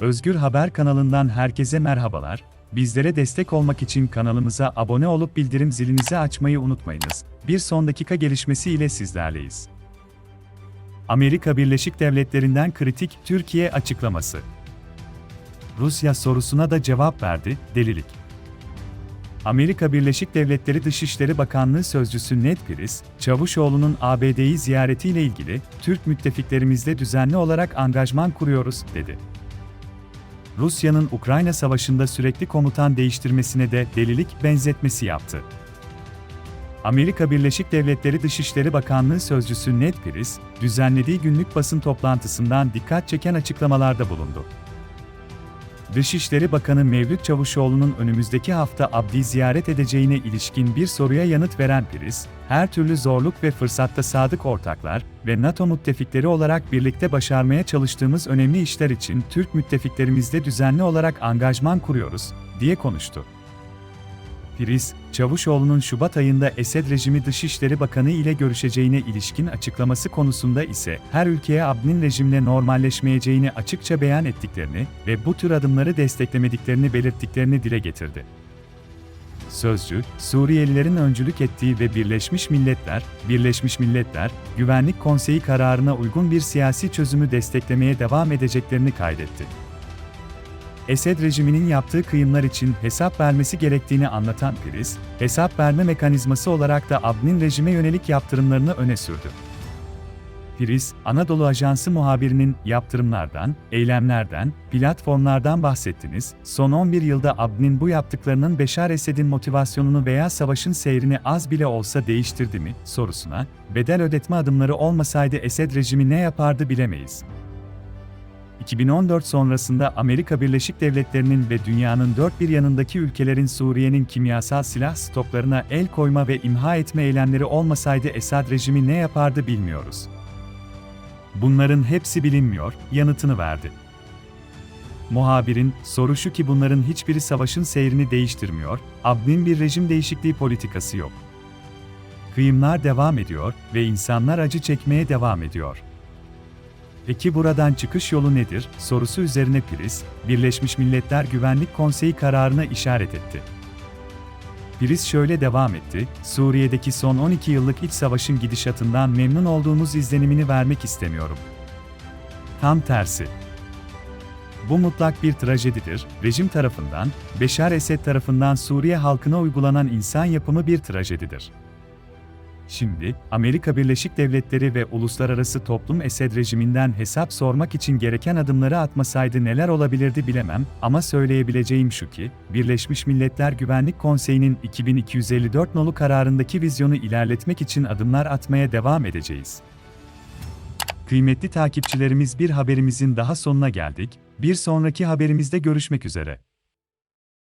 Özgür Haber kanalından herkese merhabalar. Bizlere destek olmak için kanalımıza abone olup bildirim zilinizi açmayı unutmayınız. Bir son dakika gelişmesi ile sizlerleyiz. Amerika Birleşik Devletleri'nden kritik Türkiye açıklaması. Rusya sorusuna da cevap verdi, delilik. Amerika Birleşik Devletleri Dışişleri Bakanlığı Sözcüsü Ned Price, Çavuşoğlu'nun ABD'yi ziyaretiyle ilgili, Türk müttefiklerimizle düzenli olarak angajman kuruyoruz, dedi. Rusya'nın Ukrayna Savaşı'nda sürekli komutan değiştirmesine de delilik benzetmesi yaptı. Amerika Birleşik Devletleri Dışişleri Bakanlığı Sözcüsü Ned Price, düzenlediği günlük basın toplantısından dikkat çeken açıklamalarda bulundu. Dışişleri Bakanı Mevlüt Çavuşoğlu'nun önümüzdeki hafta Abdi'yi ziyaret edeceğine ilişkin bir soruya yanıt veren Price, her türlü zorluk ve fırsatta sadık ortaklar ve NATO müttefikleri olarak birlikte başarmaya çalıştığımız önemli işler için Türk müttefiklerimizle düzenli olarak angajman kuruyoruz, diye konuştu. Price, Çavuşoğlu'nun Şubat ayında Esed rejimi Dışişleri Bakanı ile görüşeceğine ilişkin açıklaması konusunda ise her ülkeye Abd'nin rejimle normalleşmeyeceğini açıkça beyan ettiklerini ve bu tür adımları desteklemediklerini belirttiklerini dile getirdi. Sözcü, Suriyelilerin öncülük ettiği ve Birleşmiş Milletler, Birleşmiş Milletler, Güvenlik Konseyi kararına uygun bir siyasi çözümü desteklemeye devam edeceklerini kaydetti. Esed rejiminin yaptığı kıyımlar için hesap vermesi gerektiğini anlatan Price, hesap verme mekanizması olarak da Abd'nin rejime yönelik yaptırımlarını öne sürdü. Price, Anadolu Ajansı muhabirinin yaptırımlardan, eylemlerden, platformlardan bahsettiniz, son 11 yılda Abd'nin bu yaptıklarının Beşar Esed'in motivasyonunu veya savaşın seyrini az bile olsa değiştirdi mi, sorusuna, bedel ödetme adımları olmasaydı Esed rejimi ne yapardı bilemeyiz. 2014 sonrasında Amerika Birleşik Devletleri'nin ve dünyanın dört bir yanındaki ülkelerin Suriye'nin kimyasal silah stoklarına el koyma ve imha etme eylemleri olmasaydı Esad rejimi ne yapardı bilmiyoruz. Bunların hepsi bilinmiyor, yanıtını verdi. Muhabirin, soru şu ki bunların hiçbiri savaşın seyrini değiştirmiyor, Abd'in bir rejim değişikliği politikası yok. Kıyımlar devam ediyor ve insanlar acı çekmeye devam ediyor. Peki buradan çıkış yolu nedir? sorusu üzerine Price, Birleşmiş Milletler Güvenlik Konseyi kararına işaret etti. Price şöyle devam etti, Suriye'deki son 12 yıllık iç savaşın gidişatından memnun olduğumuz izlenimini vermek istemiyorum. Tam tersi. Bu mutlak bir trajedidir, rejim tarafından, Beşar Esed tarafından Suriye halkına uygulanan insan yapımı bir trajedidir. Şimdi, Amerika Birleşik Devletleri ve uluslararası toplum Esed rejiminden hesap sormak için gereken adımları atmasaydı neler olabilirdi bilemem ama söyleyebileceğim şu ki, Birleşmiş Milletler Güvenlik Konseyi'nin 2254 nolu kararındaki vizyonu ilerletmek için adımlar atmaya devam edeceğiz. Kıymetli takipçilerimiz bir haberimizin daha sonuna geldik, bir sonraki haberimizde görüşmek üzere.